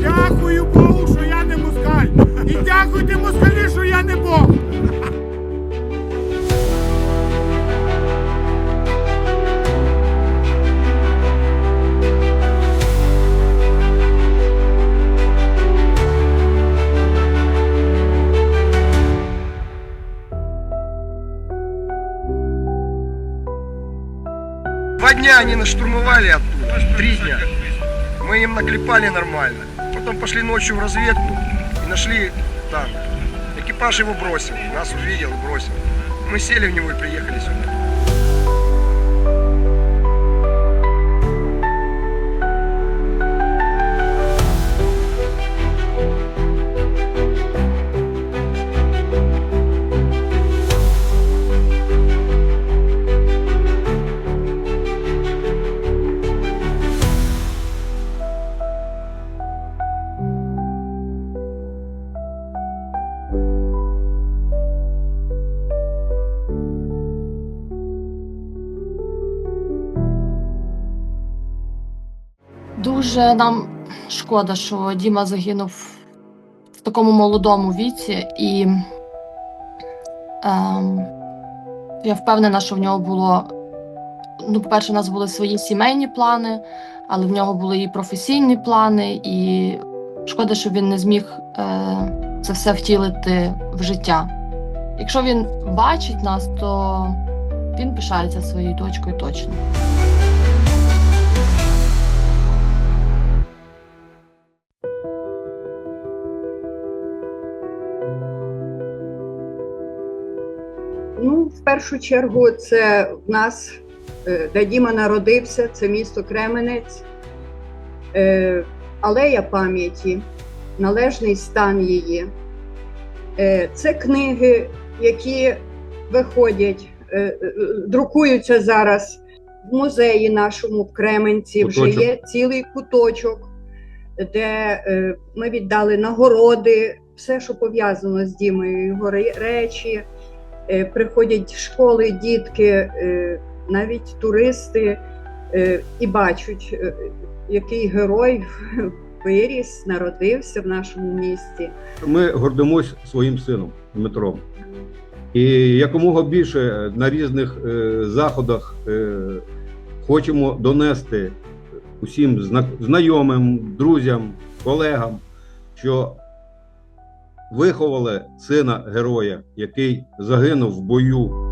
Дякую Богу, що я не москаль. І дякуйте москалі, що я не Бог. Два дня они нас штурмовали оттуда, три дня. Мы им наклепали нормально. Потом пошли ночью в разведку и нашли танк. Экипаж его бросил, нас увидел и бросил. Мы сели в него и приехали сюда. Дуже нам шкода, що Діма загинув в такому молодому віці, і ем, я впевнена, що в нього було. Ну, по-перше, у нас були свої сімейні плани, але в нього були і професійні плани, і шкода, що він не зміг е, це все втілити в життя. Якщо він бачить нас, то він пишається своєю дочкою точно. Ну, в першу чергу, це в нас, е, де Діма народився, це місто Кременець, Е, алея пам'яті, належний стан її. Е, Це книги, які виходять, друкуються зараз в музеї нашому в Кременці. Вже є цілий куточок, де ми віддали нагороди, все, що пов'язано з Дімою, його речі. Е, приходять школи, дітки, е, навіть туристи е, і бачать, який герой виріс, народився в нашому місті. Ми гордимось своїм сином Дмитром. І якомога більше на різних заходах хочемо донести усім знайомим, друзям, колегам, що виховали сина героя, який загинув в бою